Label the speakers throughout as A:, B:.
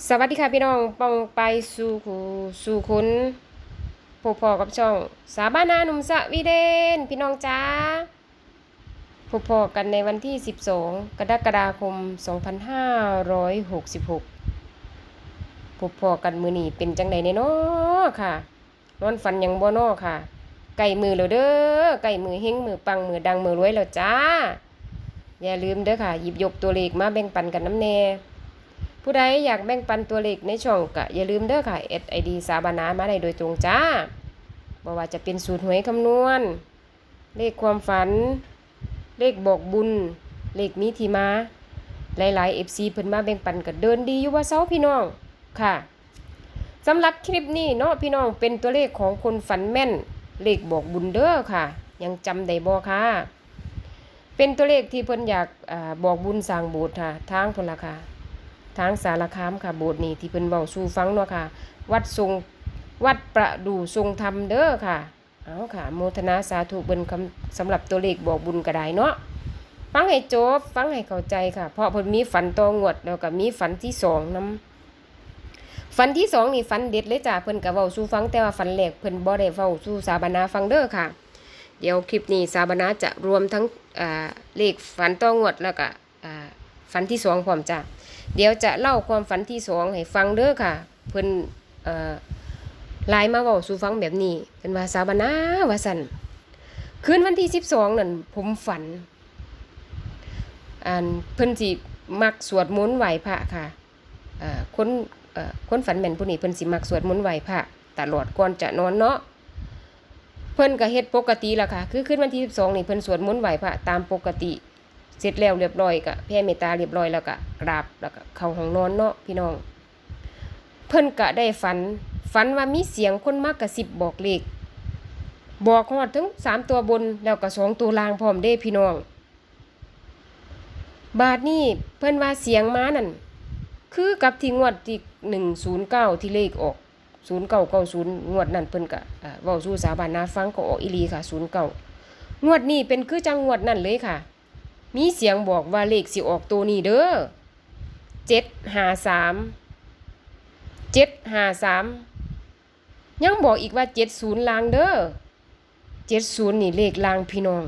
A: สวัสดีค่ะพี่น้องปองไปสู่คูสู่คุณพบพอกับช่อง สาบานาหนุ่มสวีเดน พี่น้องจ้าพบพอกันในวันที่ 12 กรกฎาคม 2566พบพอกันมือนีเป็นจังใดเนาะค่ะนอนฝันยังบ่นอค่ะ ไก่มือแล้วเด้อไก่มือเฮงมือปังมือดังมือรวยแล้วจ้า อย่าลืมเด้อค่ะ หยิบยกตัวเลขมาแบ่งปันกันน้ำแน่ ผู้ใดอยากแบ่งปันตัวเลขในช่องก็อย่าลืมเด้อค่ะ SID สาบานามาได้โดยตรงจ้าบ่ว่าจะเป็นสูตรหวยคำนวณ เลขความฝัน เลขบอกบุญ เลขมีที่มา หลายๆ FC เพิ่นมาแบ่งปันก็เดินดีอยู่ว่าเซาพี่น้องค่ะสำหรับคลิปนี้เนาะพี่น้องเป็นตัวเลขของคนฝันแม่น เลขบอกบุญเด้อค่ะ ยังจำได้บ่ค่ะเป็นตัวเลขที่เพิ่นอยากอบอกบุญสร้างโบสถ์ค่ะทางพล่ะค่ะ ทางสารคามค่ะ โบสถ์นี้ที่เพิ่นเว้าสู่ฟังเนาะค่ะ วัดทรงวัดประดูทรงธรรมเด้อค่ะ เอาค่ะโมทนาสาธุเบิ่นคำสำหรับตัวเลขบอกบุญก็ได้เนาะฟังให้จบฟังให้เข้าใจค่ะ เพราะเพิ่นมีฝันตองวดแล้วก็มีฝันที่สองนํฝันที่สองนี่ฝันเด็ดเลยจ้ะเพิ่นก็เว้าสู่ฟังแต่ว่าฝันแรกเพิ่นบ่ได้เว้าสู่สาบานาฟังเด้อค่ะ เดี๋ยวคลิปนี้สาบานาจะรวมทั้งเลขฝันตองวดแล้วก็ฝันที่สองพร้อมจ้ะ เดี๋ยวจะเล่าความฝันที่สองให้ฟังเด้อค่ะ เพิ่นเอ่อไลน์มาเว้าสู่ฟังแบบนี้เป็นว่าสาบานาวาสันคืนวันที่สิบสองนั่นผมฝันอันเพิ่นสิมักสวดมนต์ไหวพระค่ะคนคนฝันแม่นผู้นี้เพิ่นสิมักสวดมนต์ไหวพระตลอดก่อนจะนอนเนาะเพิ่นก็เฮ็ดปกติล่ะค่ะ คือคืนวันที่สิบสองนี่เพิ่นสวดมนต์ไหวพระตามปกติ เสร็จแล้วเรียบร้อยก็แผ่เมตตาเรียบร้อยแล้วก็กราบแล้วก็เข้าห้องนอนเนาะพี่น้อง เพิ่นก็ได้ฝัน ฝันว่ามีเสียงคนมากกระซิบบอกเลขบอกฮอดถึงสามตัวบนแล้วก็สองตัวล่างพร้อมเด้พี่น้อง บาทนี้เพิ่นว่าเสียงม้านั่นคือกับที่งวดที่หนึ่งศูนย์เก้าที่เลขออกศูนย์เก้าเก้าศูนย์งวดนั้นเพิ่นก็อ่าเว้าสู่สาบานนาฟังก็ออกอีลีค่ะศูนย์เก้างวดนี้เป็นคือจังงวดนั่นเลยค่ะ มีเสียงบอกว่าเลขสิออกตัวนี้เด้อเจ็ดห้าสามเจ็ดห้าสามยังบอกอีกว่าเจ็ดศูนย์ลางเด้อเจ็ดศูนย์นี่เลขลางพี่น้อง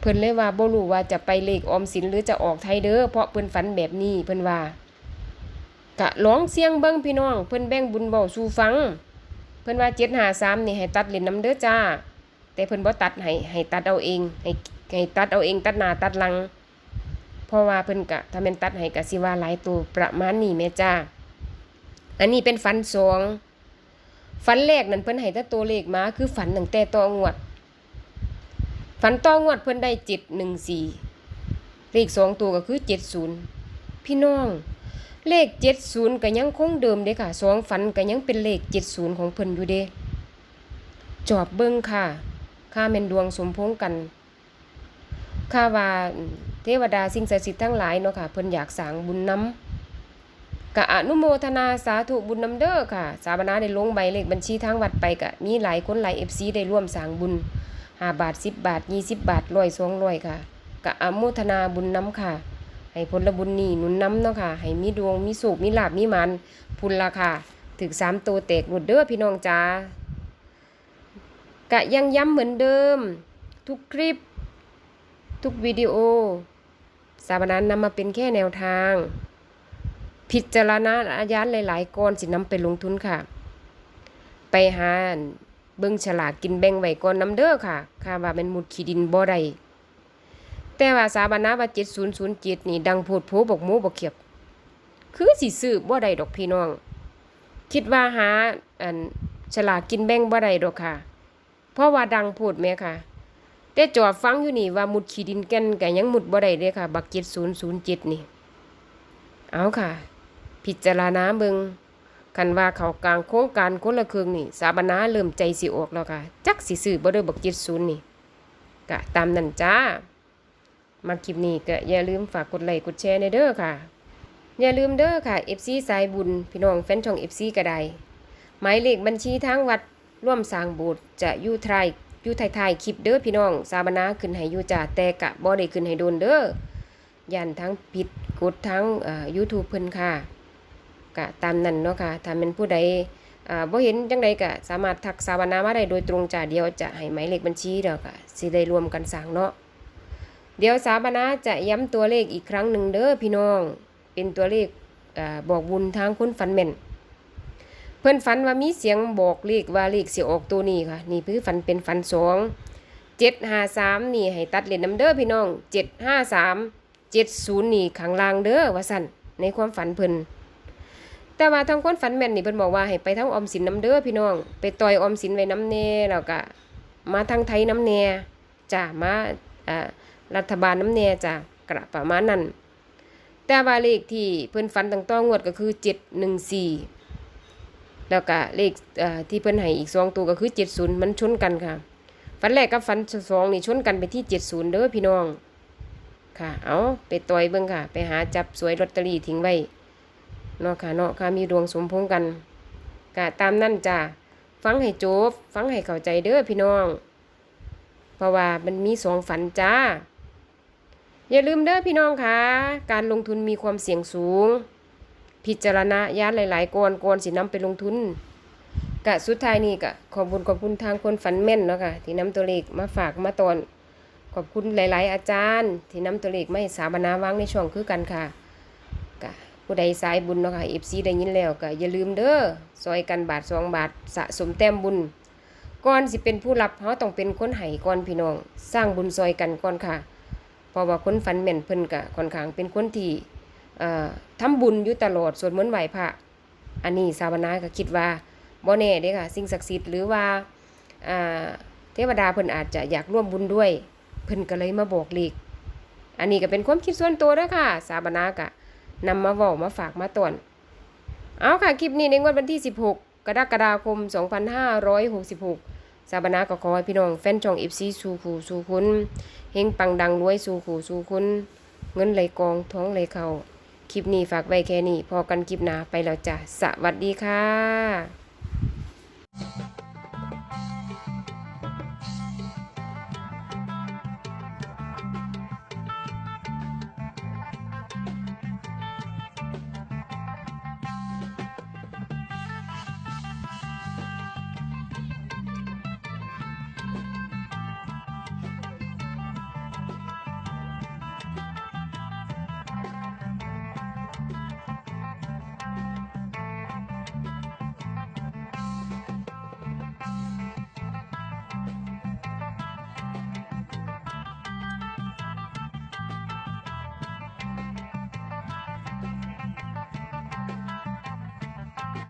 A: เพิ่นเลยว่าบ่รู้ว่าจะไปเลขออมสินหรือจะออกไทยเด้อเพราะเพิ่นฝันแบบนี้เพิ่นว่ากะร้องเสียงเบิ่งพี่น้อง เพิ่นแบ่งบุญเว้าสู่ฟัง เพิ่นว่าเจ็ดห้าสามนี่ให้ตัดเล่นน้ำเด้อจ้า แต่เพิ่นบ่ตัดให้ให้ตัดเอาเองให้ ให้ตัดเอาเองตัดหน้าตัดหลัง เพราะว่าเพิ่นกะถ้าแม่นตัดให้กะสิว่าหลายตัวประมาณนี้แม่จ้า อันนี้เป็นฝันสองฝันแรกนั่นเพิ่นให้แต่ตัวเลขมาคือฝันตั้งแต่ต่องวด ฝันต่องวดเพิ่นได้714เลขสองตัวก็คือ70พี่น้องเลข70ก็ยังคงเดิมเด้ค่ะสองฝันก็ยังเป็นเลข70ของเพิ่นอยู่เด้จอบเบิ่งค่ะ ค่าแม่นดวงสมพงษ์กัน ค่าว่าเทวดาสิ่งศักดิ์สิทธิ์ทั้งหลายเนาะค่ะเพิ่นอยากสร้างบุญน้ำกะอนุโมทนาสาธุบุญน้ำเด้อค่ะ สาบนาได้ลงใบเลขบัญชีทางวัดไปกะมีหลายคนหลาย FC ได้ร่วมสร้างบุญ5บาท10บาท20บาท100 200ค่ะกะอนุโมทนาบุญน้ำค่ะ ให้ผลบุญนี่หนุนน้ำเนาะค่ะ ให้มีดวงมีสุขมีลาบมีมันพุนละค่ะถึก3ตัวแตกหมดเด้อพี่น้องจ้ากะยังย้ำเหมือนเดิม ทุกคลิป ทุกวิดีโอ สาบานานนำมาเป็นแค่แนวทาง พิจารณาอาญานหลายๆก่อนสินำไปลงทุนค่ะ ไปหาเบิ่งฉลากกินแบ่งไว้ก่อนนำเด้อค่ะค่าว่าเป็นมุดขีดินบ่ได้แต่ว่าสาบานาว่า7007นี่ดังโพดโผบอกหมูบอกเขียบ คือสิซื้อบ่ได้ดอกพี่น้อง คิดว่าหาอันฉลากกินแบ่งบ่ได้ดอกค่ะ เพราะว่าดังพูดแม่ค่ะ แต่จอดฟังอยู่นี่ว่ามุดขีดินแก่นก็ยังมุดบ่ได้เด้ค่ะ บักเจ็ดศูนย์ศูนย์เจ็ดนี่ เอาค่ะ พิจารณาเบิงคันว่าเขากลางโครงการคนละครึ่งนี่ สาบนาเริ่มใจสิออกแล้วค่ะ จักสิซื้อบ่ได้บักเจ็ดศูนย์นี่ก็ตามนั้นจ้า มาคลิปนี้ก็อย่าลืมฝากกดไลค์กดแชร์ในเด้อค่ะ อย่าลืมเด้อค่ะ FC สายบุญ พี่น้องแฟนช่อง FC ก็ได้หมายเลขบัญชีทางวัดร่วมสร้างโบสถ์จะอยู่ไทย อยู่ไทยๆคลิปเด้อพี่น้องสาบนาขึ้นให้อยู่จ่าแต่กะบ่ได้ขึ้นให้โดนเด้อย่านทั้งผิดกดทั้งเอ่อ YouTube เพิ่นค่ะก็ตามนั้นเนาะค่ะถ้าเป็นผู้ใดบ่เห็นจังใดก็สามารถทักสาวนามาได้โดยตรงจ้าเดี๋ยวจะให้หมายเลขบัญชีเดี๋ยวก็สิได้รวมกันสร้างเนาะเดี๋ยวสาวนาจะย้ำตัวเลขอีกครั้งหนึ่งเด้อพี่น้อง เป็นตัวเลขอบอกบุญทางคุณฝันแม่น เพิ่อนฝันว่ามีเสียงบอกเลขว่าเลขสิออกตัวนี้ค่ะ นี่คือฝันเป็นฝันสองเจ็ดห้าสามนี่ให้ตัดเลนน้ำเด้อพี่น้องเจ็ดห้าสามเจ็ดศูนย์นี่ข้างลางเด้อว่าสั่นในความฝันเพิ่นแต่ว่าทางคนฝันแม่นนี่เพิ่นบอกว่าให้ไปทางออมสินน้ำเด้อพี่น้อง ไปต่อยออมสินไว้น้ำแน่แล้วก็มาทางไทยน้ำแน่จ้ามาอ่ารัฐบาลน้ำแน่จ้ากระประมาณนั้นแต่ว่าเลขที่เพิ่นฝันตั้งต้องวดก็คือเจ็ดหนึ่งสี่ แล้วก็เลขที่เพิ่นให้อีกสองตัวก็คือเจ็ดศูนย์มันชนกันค่ะ ฟันแรกกับฟันสองนี่ชนกันไปที่เจ็ดศูนย์เด้อพี่น้อง ค่ะ เอาไปต่อยเบิ่งค่ะ ไปหาจับสวยลอตเตอรี่ทิ้งไว้เนาะค่ะเนาะค่ะมีดวงสมพงกันกะตามนั่นจ้าฟังให้จบ ฟังให้เข้าใจเด้อพี่น้อง เพราะว่ามันมีสองฝันจ้า อย่าลืมเด้อพี่น้องค่ะ การลงทุนมีความเสี่ยงสูง พิจารณาญาณหลายๆก่อนก่อนสินำไปลงทุนกะสุดท้ายนี่กะขอบคุญขอบคุณทางคนฝันแม่นเนาะค่ะที่นำตัวเลขมาฝากมาตอนขอบคุณหลาย ๆ อาจารย์ ที่นำตัวเลขมาให้สาบนาวางในช่องคือกันค่ะกะผู้ใดสายบุญเนาะค่ะ FC ได้ยินแล้วก็อย่าลืมเด้อซอยกันบาทสองบาทสะสมแต้มบุญก่อนสิเป็นผู้รับเฮาต้องเป็นคนให้ก่อนพี่น้อง สร้างบุญซอยกันก่อนค่ะเพราะว่าคนฝันแม่นเพิ่นกะค่อนข้างเป็นคนที่ ทำบุญอยู่ตลอดสวดมนต์ไหวพระ อันนี้สาวนาก็คิดว่าบ่แน่เด้ค่ะ สิ่งศักดิ์สิทธิ์หรือว่าเทวดาเพิ่นอาจจะอยากร่วมบุญด้วย เพิ่นก็เลยมาบอกเลขอันนี้ก็เป็นความคิดส่วนตัวเด้อค่ะ สาวนาก็นำมาเว้ามาฝากมาตอนเอาค่ะ คลิปนี้ในงวดวันที่ 16 กรกฎาคม 2566 สาบนาก็ขอให้พี่น้องแฟนช่อง FC สู่ขู่สู่คุณเฮงปังดังรวยสู่ขู่สู่คุณ เงินไหลกองท้องไหลเข้า คลิปนี้ฝากไว้แค่นี้พอกันคลิปหน้าไปแล้วจ้ะสวัสดีค่ะ